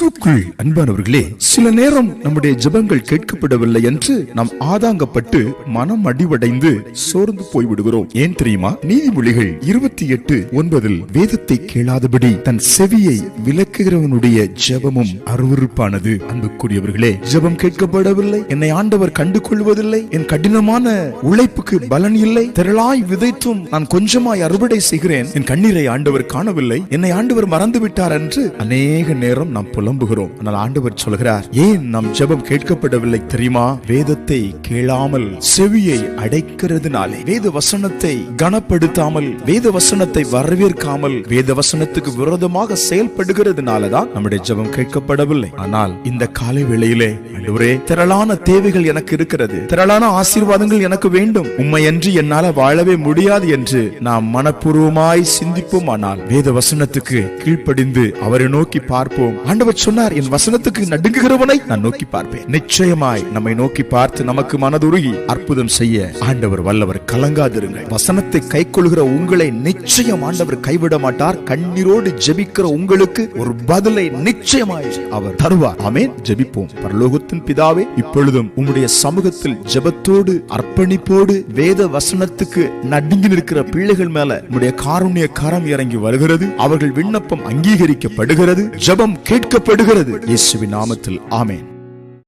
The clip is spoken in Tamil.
கிறிஸ்துக்குள் அன்பானவர்களே சில நேரம் நம்முடைய ஜெபங்கள் கேட்கப்படவில்லை என்று நாம் ஆதாங்கப்பட்டு மனம் அடிவடைந்து சோர்ந்து போய்விடுகிறோம். ஏன் தெரியுமா? நீதிமொழிகள் இருபத்தி எட்டு ஒன்பதில் வேதத்தை கேளாதபடி தன் செவியை விளக்குகிறவனுடைய ஜெபமும் அருவருப்பானது. அன்புக்குரியவர்களே ஜெபம் கேட்கப்படவில்லை. என்னை ஆண்டவர் கண்டு கொள்வதில்லை என் கடினமான உழைப்புக்கு பலன் இல்லை. திரளாய் விதைத்தும் நான் கொஞ்சமாய் அறுவடை செய்கிறேன். என் கண்ணீரை ஆண்டவர் காணவில்லை. என்னை ஆண்டவர் மறந்து விட்டார் என்று அநேக நேரம் நாம் புலம்புகிறோம். ஆனால் ஆண்டவர் சொல்கிறார் ஏன் நம் ஜெபம் கேட்கப்படவில்லை தெரியுமா? வேதத்தை கேளாமல் செவியை அடைக்கிறதுனாலே வேத வசனத்தை கனப்படுத்தாமல் வேத வசனத்தை வரவேற்காமல் வேத வசனத்துக்கு விரோதமாக செயல்படுகிறதுனாலதான் நம்முடைய ஜெபம் கேட்கப்படவில்லை. ஆனால் இந்த காலை வேளையிலே ஆண்டவரே திரளான தேவைகள் எனக்கு இருக்கிறது. திரளான ஆசீர்வாதங்கள் எனக்கு வேண்டும். உண்மையன்றி என்னால வாழவே முடியாது என்று நாம் மனப்பூர்வமாய் சிந்திப்போம் ஆனால் வேத வசனத்துக்கு கீழ்ப்படிந்து அவரை நோக்கி பார்ப்போம். ஆண்டவர் சொன்னார். என் வசனத்துக்கு நடுங்குகிறவனை நான் நோக்கி பார்ப்பேன். நிச்சயமாய் நம்மை நோக்கி பார்த்து நமக்கு மனதுருகி அற்புதம் செய்ய ஆண்டவர் வல்லவர் கலங்காதிருங்கள். வசனத்தை கை கொள்கிற உங்களை நிச்சயம் ஆண்டவர் கைவிட மாட்டார். கண்ணீரோடு ஜெபிக்கிற உங்களுக்கு ஒரு பதிலை நிச்சயமாய் அவர் தருவார். ஆமென். ஜெபிப்போம். பரலோகத்தின் பிதாவே இப்பொழுதும் உம்முடைய சமூகத்தில் ஜெபத்தோடு அர்ப்பணிப்போடு வேத வசனத்துக்கு நடுங்கி நிற்கிற பிள்ளைகள் மேல உம்முடைய காருண்ய கரம் இறங்கி வருகிறது. அவர்கள் விண்ணப்பம் அங்கீகரிக்கப்படுகிறது. ஜெபம் கேட்கப்படுகிறது இயேசுவின் நாமத்தில். ஆமேன்.